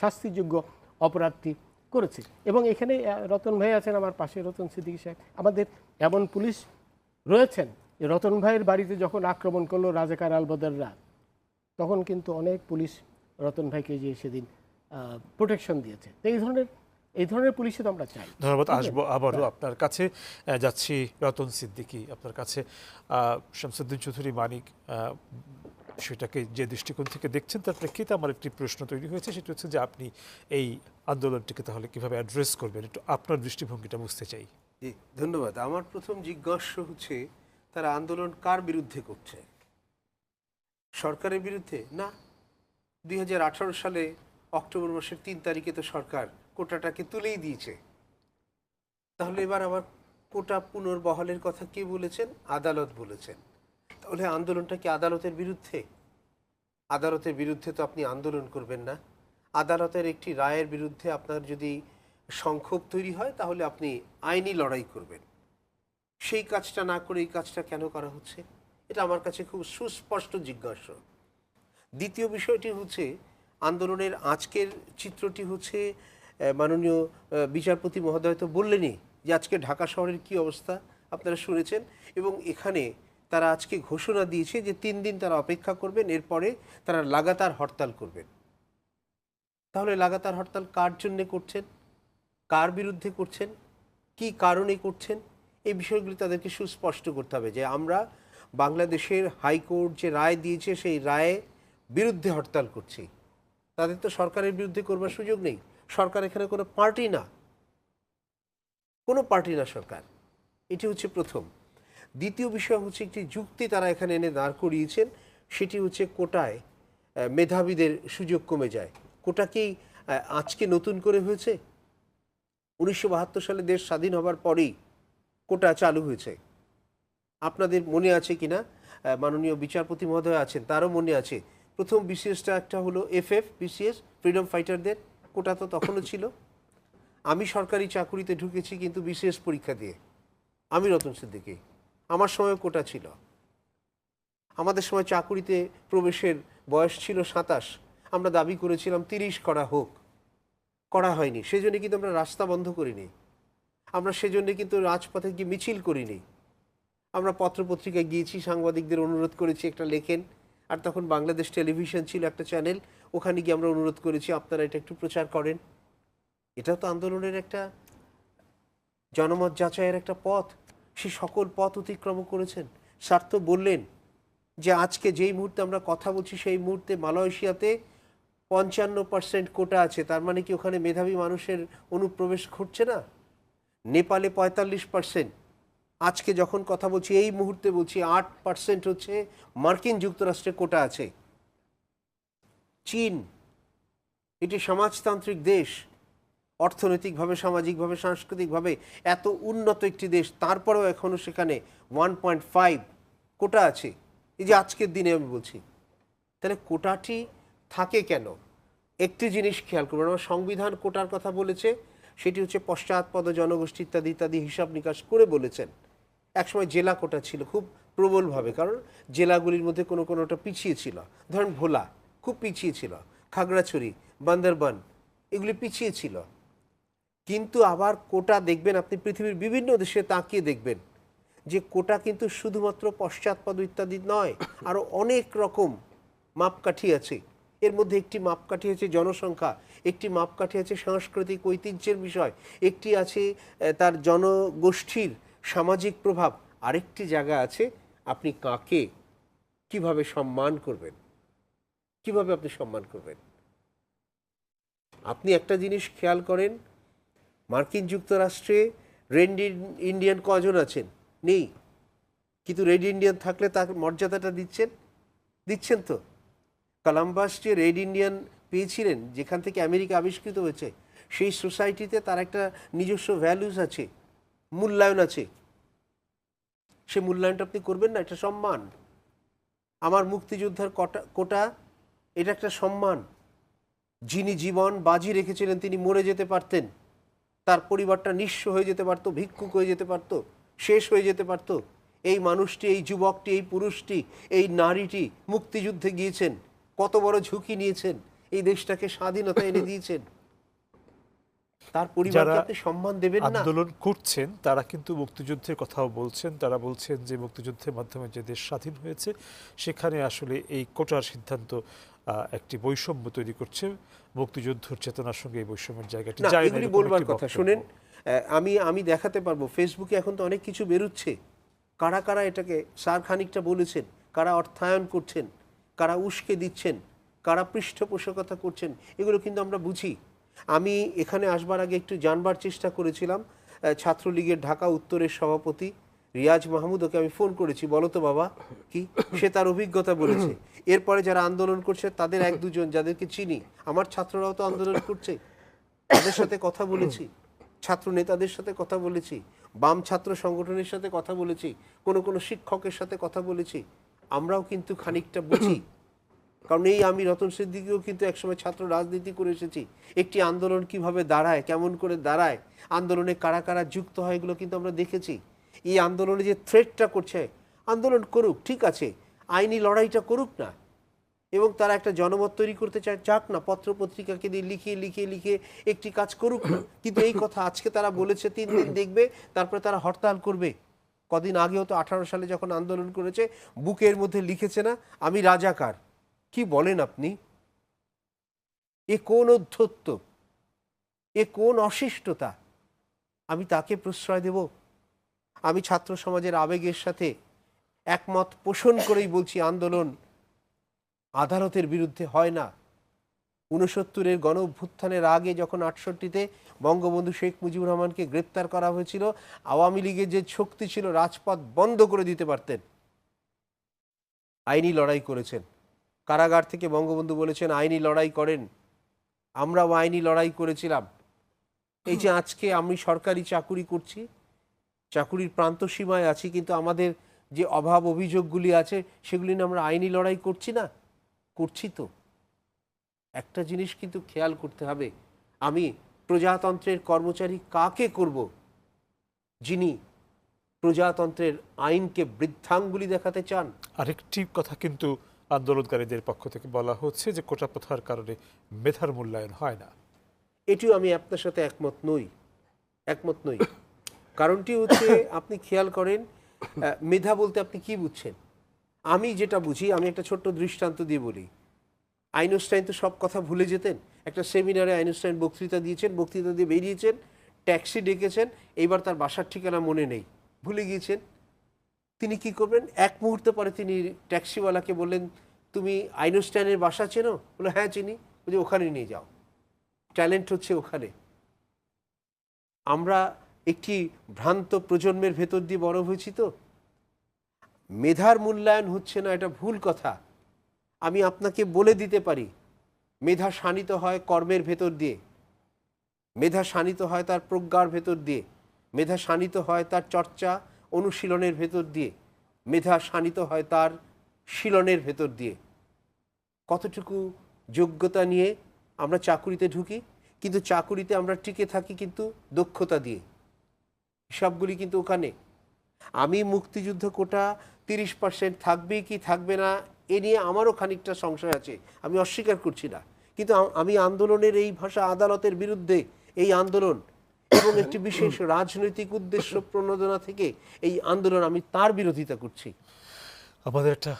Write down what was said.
শাস্তিযোগ্য অপরাধটি করেছে। এবং এখানে রতন ভাই আছেন আমার পাশে রতন সিদ্দিকী সাহেব। আমাদের এমন পুলিশ রয়েছেন যে রতন ভাইয়ের বাড়িতে যখন আক্রমণ করল রাজাকার আলবদররা তখন কিন্তু অনেক পুলিশ রতন ভাইকে যে সেদিন প্রোটেকশন দিয়েছে। তো এই ধরনের এই ধরনের পুলিশে তো আমরা চাই। ধন্যবাদ আসব আবারও আপনার কাছে। যাচ্ছি রতন সিদ্দিকী আপনার কাছে। শামসুদ্দিন চৌধুরী মানিক সেটাকে যে দৃষ্টিকোণ থেকে দেখছেন, তার প্রেক্ষিতে আমার একটি প্রশ্ন তৈরি হয়েছে। সেটা হচ্ছে যে আপনি এই আন্দোলনটিকে তাহলে কীভাবে অ্যাড্রেস করবেন? একটু আপনার দৃষ্টিভঙ্গিটা বুঝতে চাই। জি, ধন্যবাদ। আমার প্রথম জিজ্ঞাসা হচ্ছে, তারা আন্দোলন কার বিরুদ্ধে করছে? সরকারের বিরুদ্ধে? না। দুই হাজার আঠারো সালে অক্টোবর মাসের তিন তারিখে তো সরকার কোটাটাকে তুলেই দিয়েছে। তাহলে এবার আবার কোটা পুনর্বহালের কথা কে বলেছেন? আদালত বলেছেন। তাহলে আন্দোলনটা কি আদালতের বিরুদ্ধে? আদালতের বিরুদ্ধে তো আপনি আন্দোলন করবেন না। আদালতের একটি রায়ের বিরুদ্ধে আপনার যদি সংক্ষোভ তৈরি হয়, তাহলে আপনি আইনি লড়াই করবেন। সেই কাজটা না করে এই কাজটা কেন করা হচ্ছে? এটা আমার কাছে খুব সুস্পষ্ট জিজ্ঞাসা। দ্বিতীয় বিষয়টি হচ্ছে, আন্দোলনের আজকের চিত্রটি হচ্ছে মাননীয় বিচারপতি মহোদয় তো বললেনই যে আজকে ঢাকা শহরের কি অবস্থা? আপনারা শুনেছেন এবং এখানে তারা আজকে ঘোষণা দিয়েছে যে তিন দিন তারা অপেক্ষা করবেন, এরপরে তারা লাগাতার হরতাল করবেন। তাহলে লাগাতার হরতাল কার জন্যে করছেন? কার বিরুদ্ধে করছেন? কি কারণে করছেন? এই বিষয়গুলি তাদেরকে সুস্পষ্ট করতে হবে যে আমরা বাংলাদেশের হাইকোর্ট যে রায় দিয়েছে, সেই রায়ে বিরুদ্ধে হরতাল করছি। তাদের তো সরকারের বিরুদ্ধে করবার সুযোগ নেই। সরকার এখানে কোনো পার্টি না। কোনো পার্টি না সরকার। এটি হচ্ছে প্রথম। দ্বিতীয় বিষয় হচ্ছে একটি যুক্তি তারা এখানে এনে দাঁড় করিয়েছেন, সেটি হচ্ছে কোটায় মেধাবীদের সুযোগ কমে যায়। কোটা কি আজকে নতুন করে হয়েছে? উনিশশো বাহাত্তর সালে দেশ স্বাধীন হবার পরেই কোটা চালু হয়েছে। আপনাদের মনে আছে কিনা? মাননীয় বিচারপতি মহোদয় আছেন, তারও মনে আছে। প্রথম বিসিএসটা একটা হলো এফএফ, বিসিএস, ফ্রিডম ফাইটারদের। কোটা তো তখনও ছিল। আমি সরকারি চাকুরিতে ঢুকেছি কিন্তু বিসিএস পরীক্ষা দিয়ে। আমি রতন সিদ্দিকী। আমার সময় কোটা ছিল। আমাদের সময় চাকুরিতে প্রবেশের বয়স ছিল সাতাশ। আমরা দাবি করেছিলাম তিরিশ করা হোক। করা হয়নি। সেজন্য কিন্তু আমরা রাস্তা বন্ধ করিনি। আমরা সেজন্য কিন্তু রাজপথে গিয়ে মিছিল করিনি। আমরা পত্রপত্রিকায় গিয়েছি, সাংবাদিকদের অনুরোধ করেছি, একটা লেখেন। আর তখন বাংলাদেশ টেলিভিশন ছিল একটা চ্যানেল। ওখানে গিয়ে আমরা অনুরোধ করেছি, আপনারা এটা একটু প্রচার করেন। এটাও তো আন্দোলনের একটা জনমত যাচাইয়ের একটা পথ। সে সকল পথ অতিক্রম করেছেন। স্বার্থ বললেন যে, আজকে যেই মুহূর্তে আমরা কথা বলছি, সেই মুহূর্তে মালয়েশিয়াতে পঞ্চান্ন পার্সেন্ট কোটা আছে। তার মানে কি ওখানে মেধাবী মানুষের অনুপ্রবেশ ঘটছে না? নেপালে পঁয়তাল্লিশ পার্সেন্ট আজকে যখন কথা বলছি, এই মুহূর্তে বলছি আট পার্সেন্ট হচ্ছে মার্কিন যুক্তরাষ্ট্রে কোটা আছে। চীন, এটি সমাজতান্ত্রিক দেশ। অর্থনৈতিকভাবে, সামাজিকভাবে, সাংস্কৃতিকভাবে এত উন্নত একটি দেশ, তারপরেও এখনও সেখানে ওয়ান পয়েন্ট ফাইভ কোটা আছে। এই যে আজকের দিনে আমি বলছি, তাহলে কোটাটি থাকে কেন? একটি জিনিস খেয়াল করবেন আমার সংবিধান কোটার কথা বলেছে, সেটি হচ্ছে পশ্চাৎপদ জনগোষ্ঠী ইত্যাদি ইত্যাদি হিসাব নিকাশ করে বলেছেন। একসময় জেলা কোটা ছিল খুব প্রবলভাবে, কারণ জেলাগুলির মধ্যে কোনো কোনোটা পিছিয়ে ছিল। ধরেন ভোলা, খুব পিছিয়ে ছিল। খাগড়াছড়ি, বান্দরবান, এগুলি পিছিয়ে ছিল। কিন্তু আবার কোটা দেখবেন, আপনি পৃথিবীর বিভিন্ন দেশে তাকিয়ে দেখবেন যে কোটা কিন্তু শুধুমাত্র পশ্চাৎপদ ইত্যাদি নয় আরও অনেক রকম মাপকাঠি আছে। এর মধ্যে একটি মাপকাঠি আছে জনসংখ্যা, একটি মাপকাঠি আছে সাংস্কৃতিক ঐতিহ্যের বিষয়, একটি আছে তার জনগোষ্ঠীর সামাজিক প্রভাব। আরেকটি জায়গা আছে, আপনি কাকে কীভাবে সম্মান করবেন? কীভাবে আপনি সম্মান করবেন? আপনি একটা জিনিস খেয়াল করেন মার্কিন যুক্তরাষ্ট্রে রেড ইন্ডিয়ান কজন আছেন? নেই। কিন্তু রেড ইন্ডিয়ান থাকলে তার মর্যাদাটা দিচ্ছেন? দিচ্ছেন তো। কলাম্বাস যে রেড ইন্ডিয়ান পেয়েছিলেন, যেখান থেকে আমেরিকা আবিষ্কৃত হয়েছে, সেই সোসাইটিতে তার একটা নিজস্ব ভ্যালুস আছে, মূল্যায়ন আছে। সে মূল্যায়নটা আপনি করবেন না, এটা সম্মান। আমার মুক্তিযোদ্ধার কটা, কোটা, এটা একটা সম্মান। যিনি জীবন বাজি রেখেছিলেন, তিনি মরে যেতে পারতেন। তার পরিবারটা নিঃস্ব হয়ে যেতে পারতো ভিক্ষুক হয়ে যেতে পারতো শেষ হয়ে যেতে পারতো। এই মানুষটি এই যুবকটি এই পুরুষটি এই নারীটি মুক্তিযুদ্ধে গিয়েছেন কত বড় ঝুঁকি নিয়েছেন এই দেশটাকে স্বাধীনতা এনে দিয়েছেন। তার পরিবারকে আপনি সম্মান দেবেন না। আন্দোলন করছেন তারা কিন্তু মুক্তিযুদ্ধের কথাও বলছেন। তারা বলছেন যে মুক্তিযুদ্ধের মাধ্যমে যে দেশ স্বাধীন হয়েছে সেখানে আসলে এই কোটার সিদ্ধান্ত একটি বৈষম্য তৈরি করছে মুক্তিযুদ্ধের চেতনার সঙ্গে এই বৈষম্যের জায়গাটি। যায় এগুলি বলবার কথা। শুনেন আমি আমি দেখাতে পারব ফেসবুকে এখন তো অনেক কিছু বেরোচ্ছে। কারা কারা এটাকে সার খানিকটা বলেছেন কারা অর্থায়ন করছেন কারা উস্কে দিচ্ছেন কারা পৃষ্ঠপোষকতা করছেন এগুলো কিন্তু আমরা বুঝি। আমি এখানে আসবার আগে একটু জানবার চেষ্টা করেছিলাম ছাত্রলীগের ঢাকা উত্তরের সভাপতি রিয়াজ মাহমুদ, ওকে আমি ফোন করেছি, বলো তো বাবা, কি? সে তার অভিজ্ঞতা বলেছে। এরপরে যারা আন্দোলন করছে, তাদের এক দুজন যাদেরকে চিনি, আমার ছাত্ররাও তো আন্দোলন করছে, তাদের সাথে কথা বলেছি। ছাত্র নেতাদের সাথে কথা বলেছি, বাম ছাত্র সংগঠনের সাথে কথা বলেছি, কোনো কোনো শিক্ষকের সাথে কথা বলেছি, আমরাও কিন্তু খানিকটা বুঝি। কারণ এই আমি রতন সিদ্দিকিও কিন্তু একসময় ছাত্র রাজনীতি করে এসেছি। একটি আন্দোলন কীভাবে দাঁড়ায়, কেমন করে দাঁড়ায়, আন্দোলনে কারা কারা যুক্ত হয়, এগুলো কিন্তু আমরা দেখেছি। এই আন্দোলনে যে থ্রেটটা করছে, আন্দোলন করুক, ঠিক আছে, আইনি লড়াইটা করুক না, এবং তারা একটা জনমত তৈরি করতে চায়, যাক না পত্র পত্রিকাকে দিয়ে লিখিয়ে লিখিয়ে লিখিয়ে একটি কাজ করুক না। কিন্তু এই কথা আজকে তারা বলেছে, তিন দিন দেখবে, তারপরে তারা হরতাল করবে। কদিন আগেও তো আঠারো সালে যখন আন্দোলন করেছে, বুকের মধ্যে লিখেছে না, আমি রাজাকার। কি বলেন আপনি? এ কোন অধ্যত্ত? এ কোন অশিষ্টতা? আমি তাকে প্রশ্রয় দেব? আমি ছাত্র সমাজের আবেগের সাথে একমত পোষণ করেই বলছি, আন্দোলন আদালতের বিরুদ্ধে হয় না। উনসত্তরের গণ অভ্যুত্থানের আগে যখন আটষট্টিতে বঙ্গবন্ধু শেখ মুজিবুর রহমানকে গ্রেপ্তার করা হয়েছিল, আওয়ামী লীগের যে শক্তি ছিল, রাজপথ বন্ধ করে দিতে পারতেন। আইনি লড়াই করেছেন। কারাগার থেকে বঙ্গবন্ধু বলেছেন, আইনি লড়াই করেন। আমরাও আইনি লড়াই করেছিলাম। এই যে আজকে আমি সরকারি চাকুরি করছি চাকুরির প্রান্ত সীমায় আছি কিন্তু আমাদের যে অভাব অভিযোগগুলি আছে সেগুলি নিয়ে আমরা আইনি লড়াই করছি না? করছি তো। একটা জিনিস কিন্তু খেয়াল করতে হবে আমি প্রজাতন্ত্রের কর্মচারী কাকে করব? যিনি প্রজাতন্ত্রের আইনকে বৃদ্ধাঙ্গুলি দেখাতে চান? আরেকটি কথা কিন্তু আন্দোলনকারীদের পক্ষ থেকে বলা হচ্ছে যে কোটা প্রথার কারণে মেধার মূল্যায়ন হয় না। এটিও আমি আপনার সাথে একমত নই একমত নই। কারণটি হচ্ছে আপনি খেয়াল করেন মেধা বলতে আপনি কি বুঝছেন? আমি যেটা বুঝি, আমি একটা ছোট্ট দৃষ্টান্ত দিয়ে বলি। আইনস্টাইন তো সব কথা ভুলে যেতেন। একটা সেমিনারে আইনস্টাইন বক্তৃতা দিয়েছেন, বক্তৃতা দিয়ে বেরিয়েছেন, ট্যাক্সি ডেকেছেন, এইবার তার বাসার ঠিকানা মনে নেই। ভুলে গিয়েছেন? তিনি কি করবেন? এক মুহূর্ত পরে তিনি ট্যাক্সিওয়ালাকে বললেন, তুমি আইনস্টাইনের বাসা চেনো? বলে হ্যাঁ চিনি। বলছে, ওখানে নিয়ে যাও। ট্যালেন্ট হচ্ছে ওখানে। আমরা একটি ভ্রান্ত প্রজন্মের ভেতর দিয়ে বড় হয়েছি তো। মেধার মূল্যায়ন হচ্ছে না, এটা ভুল কথা। আমি আপনাকে বলে দিতে পারি, মেধা শানিত হয় কর্মের ভেতর দিয়ে। মেধা শানিত হয় তার প্রজ্ঞার ভেতর দিয়ে। মেধা শানিত হয় তার চর্চা অনুশীলনের ভেতর দিয়ে। মেধা শানিত হয় তার শীলনের ভেতর দিয়ে। কতটুকু যোগ্যতা নিয়ে আমরা চাকুরিতে ঢুকি? কিন্তু চাকুরিতে আমরা টিকে থাকি কিন্তু দক্ষতা দিয়ে। সবগুলি কিন্তু ওখানে। আমি মুক্তিযুদ্ধ কোটা তিরিশ পার্সেন্ট থাকবে কি থাকবে না, এ নিয়ে আমারও খানিকটা সংশয় আছে। আমি অস্বীকার করছি না। কিন্তু আমি আন্দোলনের এই ভাষা আদালতের বিরুদ্ধে এই আন্দোলন এবং একটি বিশেষ রাজনৈতিক উদ্দেশ্য প্রণোদনা থেকে এই আন্দোলন আমি তার বিরোধিতা করছি। আমাদের একটা